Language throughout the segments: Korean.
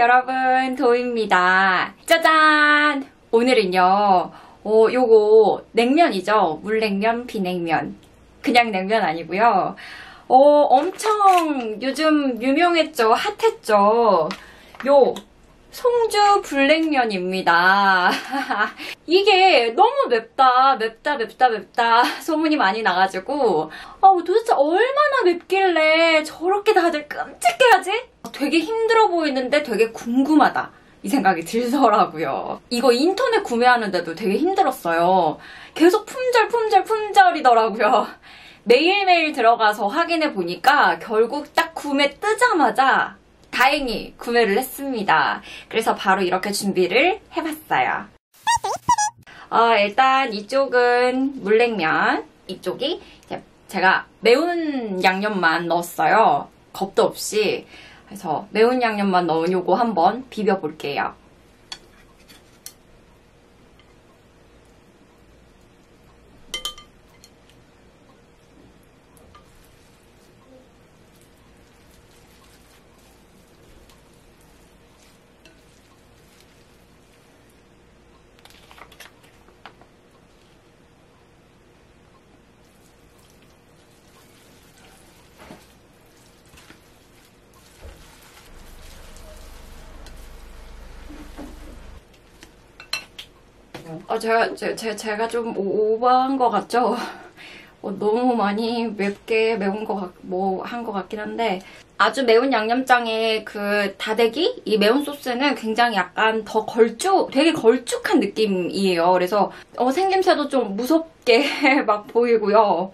여러분. 도입니다. 짜잔! 오늘은요, 어, 요거, 냉면이죠. 물냉면, 비냉면. 그냥 냉면 아니고요. 어, 엄청 요즘 유명했죠. 핫했죠. 요, 송주 불냉면입니다. 이게 너무 맵다, 맵다, 맵다, 맵다 소문이 많이 나가지고 아, 도대체 얼마나 맵길래 저렇게 다들 끔찍해하지? 되게 힘들어 보이는데 되게 궁금하다. 이 생각이 들더라고요. 이거 인터넷 구매하는데도 되게 힘들었어요. 계속 품절, 품절, 품절이더라고요. 매일매일 들어가서 확인해 보니까 결국 딱 구매 뜨자마자 다행히 구매를 했습니다. 그래서 바로 이렇게 준비를 해봤어요. 어, 일단 이쪽은 물냉면, 이쪽이 제가 매운 양념만 넣었어요. 겁도 없이. 그래서 매운 양념만 넣은 요거 한번 비벼볼게요. 아, 제가, 제, 제, 제가 좀 오버한 것 같죠? 어, 너무 많이 맵게 매운 거, 같, 뭐, 한 것 같긴 한데, 아주 매운 양념장의 그 다대기? 이 매운 소스는 굉장히 약간 더 걸쭉, 되게 걸쭉한 느낌이에요. 그래서, 어, 생김새도 좀 무섭게 막 보이고요.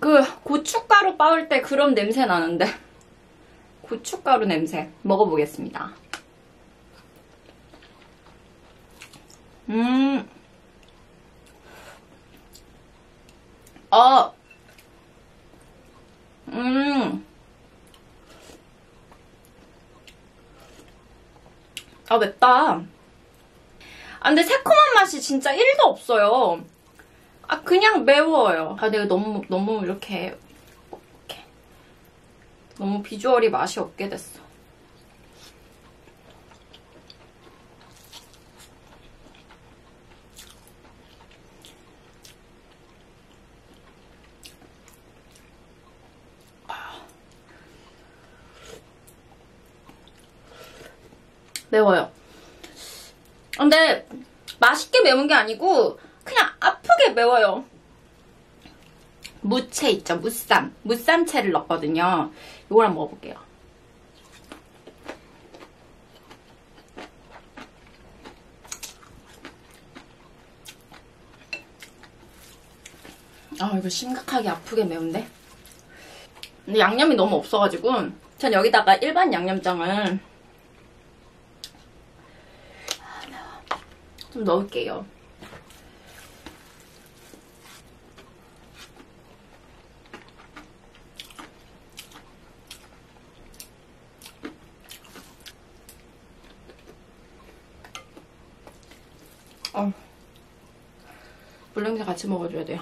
그, 고춧가루 빻을 때 그런 냄새 나는데. 고춧가루 냄새. 먹어보겠습니다. 음. 어. 음. 아, 맵다. 아, 근데 새콤한 맛이 진짜 1도 없어요. 아, 그냥 매워요. 아, 내가 너무, 너무 이렇게, 이렇게. 너무 비주얼이 맛이 없게 됐어. 매워요. 근데 맛있게 매운 게 아니고 그냥 아프게 매워요. 무채 있죠? 무쌈. 무쌈채를 넣었거든요. 한번 먹어볼게요. 아 이거 심각하게 아프게 매운데? 근데 양념이 너무 없어가지고 전 여기다가 일반 양념장을 좀 넣을게요. 어. 물냉채 같이 먹어줘야 돼요.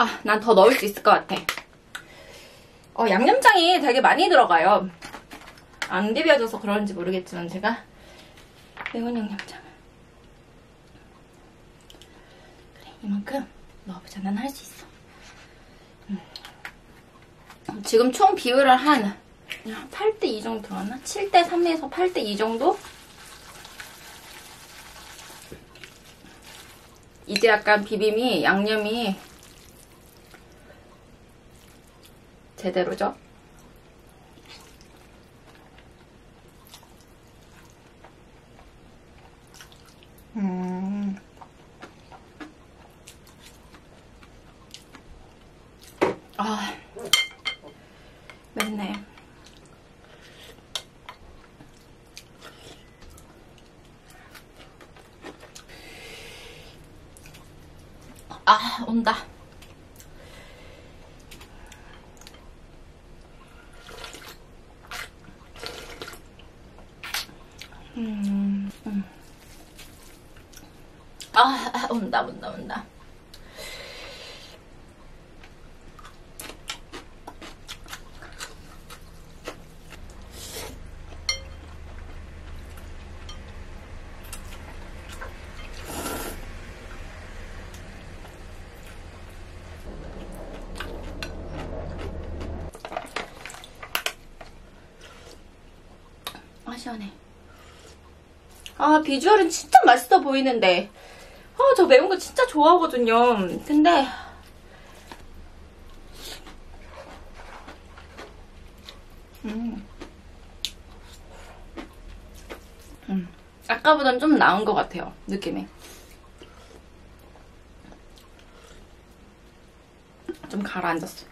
아, 난 더 넣을 수 있을 것 같아. 어, 양념장이 되게 많이 들어가요. 안 비벼져서 그런지 모르겠지만 제가 매운 양념장 그래, 이만큼 넣어보자. 난 할 수 있어. 음. 지금 총 비율을 한 8대 2 정도 들어갔나? 7대 3에서 8대 2 정도? 이제 약간 비빔이 양념이 제대로죠. 음. 아, 맵네. 아, 온다. 음, 음. 아, 아, 온다, 온다, 온다. 아, 시원해. 아, 비주얼은 진짜 맛있어 보이는데. 아, 저 매운 거 진짜 좋아하거든요. 근데. 음. 음. 아까보단 좀 나은 것 같아요. 느낌이. 좀 가라앉았어.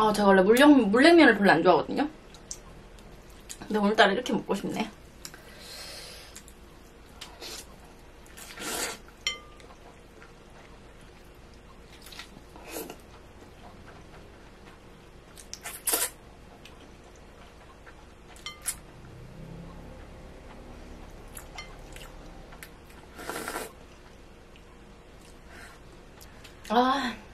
아, 제가 원래 물냉, 물냉면을 별로 안 좋아하거든요. 근데 오늘따라 이렇게 먹고 싶네. 아. 아,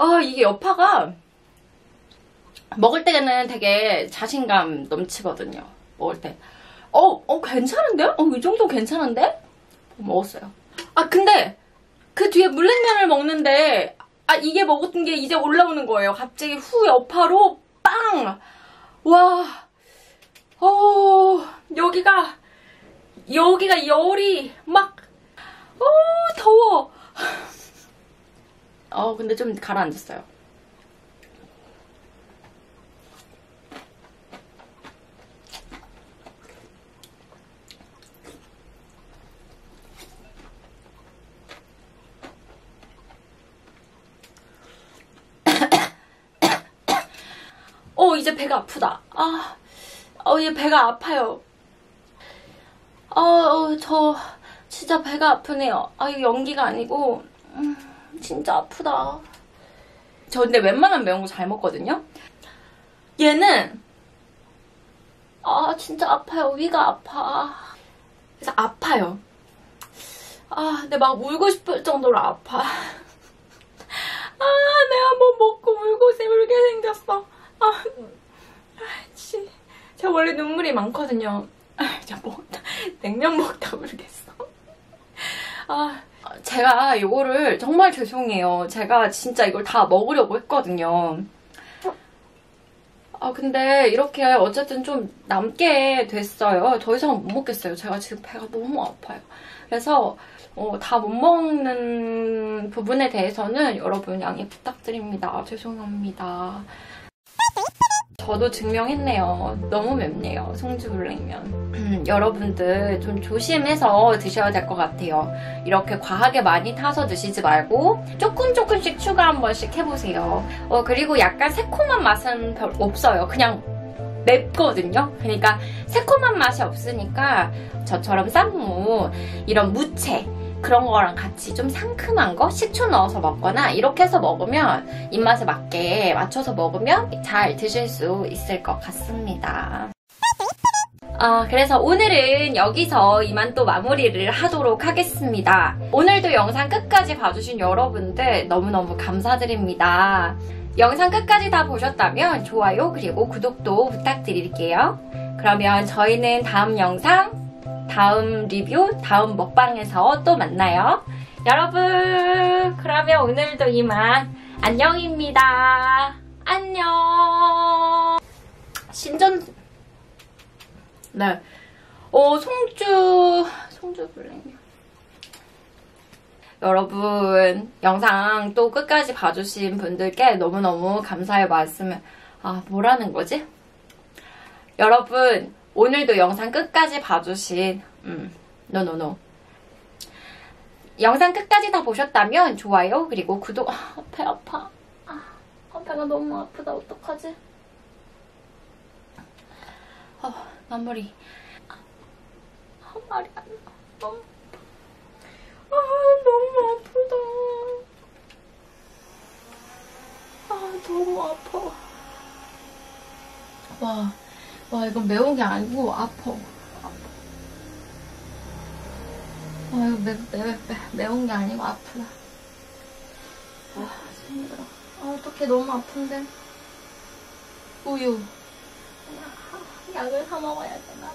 아, 이게 여파가 먹을 때는 되게 자신감 넘치거든요. 먹을 때. 어, 어, 괜찮은데? 어, 이 정도 괜찮은데? 먹었어요. 아, 근데 그 뒤에 물냉면을 먹는데 아, 이게 먹었던 게 이제 올라오는 거예요. 갑자기 후 여파로 빵! 와, 어, 여기가, 여기가 열이 막, 어, 더워. 어, 근데 좀 가라앉았어요. 어, 이제 배가 아프다. 아, 어, 이제 배가 아파요. 아, 어, 저, 진짜 배가 아프네요. 아, 이거 연기가 아니고, 음, 진짜 아프다. 저 근데 웬만한 매운 거 잘 먹거든요? 얘는, 아, 진짜 아파요. 위가 아파. 그래서 아파요. 아, 근데 막 울고 싶을 정도로 아파. 아, 내가 뭐 먹고 울고 울게 생겼어. 아, 씨. 제가 원래 눈물이 많거든요. 아, 저 먹다, 냉면 먹다 모르겠어. 아, 제가 이거를 정말 죄송해요. 제가 진짜 이걸 다 먹으려고 했거든요. 아, 근데 이렇게 어쨌든 좀 남게 됐어요. 더 이상 못 먹겠어요. 제가 지금 배가 너무 아파요. 그래서 어, 다 못 먹는 부분에 대해서는 여러분 양해 부탁드립니다. 죄송합니다. 저도 증명했네요. 너무 맵네요. 송주 물냉면. 음, 여러분들 좀 조심해서 드셔야 될 것 같아요. 이렇게 과하게 많이 타서 드시지 말고 조금 조금씩 추가 한 번씩 해보세요. 어, 그리고 약간 새콤한 맛은 별 없어요. 그냥 맵거든요. 그러니까 새콤한 맛이 없으니까 저처럼 쌈무, 이런 무채 그런 거랑 같이 좀 상큼한 거 식초 넣어서 먹거나 이렇게 해서 먹으면 입맛에 맞게 맞춰서 먹으면 잘 드실 수 있을 것 같습니다. 아, 그래서 오늘은 여기서 이만 또 마무리를 하도록 하겠습니다. 오늘도 영상 끝까지 봐주신 여러분들 너무너무 감사드립니다. 영상 끝까지 다 보셨다면 좋아요 그리고 구독도 부탁드릴게요. 그러면 저희는 다음 영상 다음 리뷰, 다음 먹방에서 또 만나요. 여러분, 그러면 오늘도 이만 안녕입니다. 안녕. 신전, 네. 어, 송주, 송주 블랙면. 여러분, 영상 또 끝까지 봐주신 분들께 너무너무 감사의 말씀을, 아, 뭐라는 거지? 여러분, 오늘도 영상 끝까지 봐주신, 음, 노노노. 영상 끝까지 다 보셨다면 좋아요, 그리고 구독, 아, 배 아파. 아, 배가 너무 아프다, 어떡하지? 어, 마무리. 아, 말이 안 나. 너무. 아, 너무 아프다. 아, 너무 아파. 와, 와, 이건 매운 게 아니고. 아파. 아, 이거 매, 매, 매, 매운 게 아니고 아프다. 아, 힘들어. 아, 어떡해, 너무 아픈데. 우유. 약을 사 먹어야 되나?